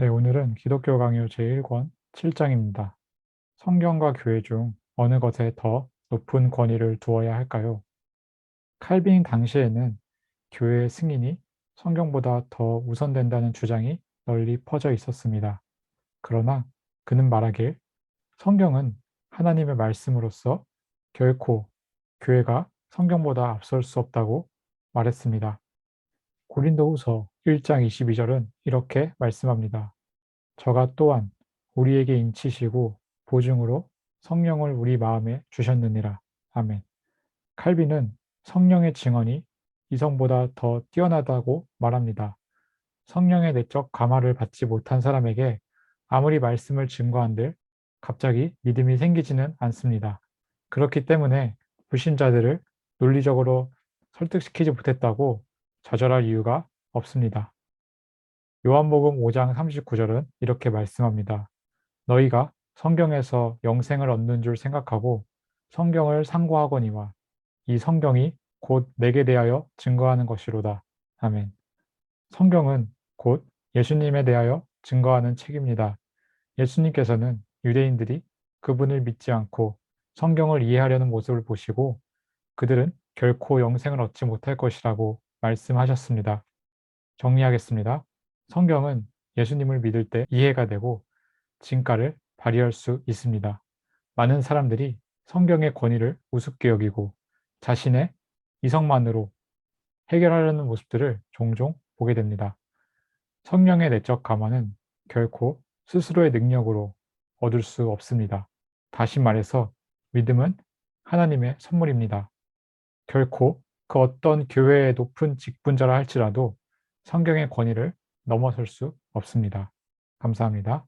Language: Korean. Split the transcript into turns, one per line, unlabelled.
네, 오늘은 기독교 강요 제1권 7장입니다. 성경과 교회 중 어느 것에 더 높은 권위를 두어야 할까요? 칼빈 당시에는 교회의 승인이 성경보다 더 우선된다는 주장이 널리 퍼져 있었습니다. 그러나 그는 말하길 성경은 하나님의 말씀으로서 결코 교회가 성경보다 앞설 수 없다고 말했습니다. 고린도후서 1장 22절은 이렇게 말씀합니다. 저가 또한 우리에게 인치시고 보증으로 성령을 우리 마음에 주셨느니라. 아멘. 칼빈은 성령의 증언이 이성보다 더 뛰어나다고 말합니다. 성령의 내적 감화를 받지 못한 사람에게 아무리 말씀을 증거한들 갑자기 믿음이 생기지는 않습니다. 그렇기 때문에 불신자들을 논리적으로 설득시키지 못했다고 좌절할 이유가 없습니다. 요한복음 5장 39절은 이렇게 말씀합니다. 너희가 성경에서 영생을 얻는 줄 생각하고 성경을 상고하거니와 이 성경이 곧 내게 대하여 증거하는 것이로다. 아멘. 성경은 곧 예수님에 대하여 증거하는 책입니다. 예수님께서는 유대인들이 그분을 믿지 않고 성경을 이해하려는 모습을 보시고 그들은 결코 영생을 얻지 못할 것이라고 말씀하셨습니다. 정리하겠습니다. 성경은 예수님을 믿을 때 이해가 되고 진가를 발휘할 수 있습니다. 많은 사람들이 성경의 권위를 우습게 여기고 자신의 이성만으로 해결하려는 모습들을 종종 보게 됩니다. 성령의 내적 감화는 결코 스스로의 능력으로 얻을 수 없습니다. 다시 말해서 믿음은 하나님의 선물입니다. 결코 그 어떤 교회의 높은 직분자라 할지라도 성경의 권위를 넘어설 수 없습니다. 감사합니다.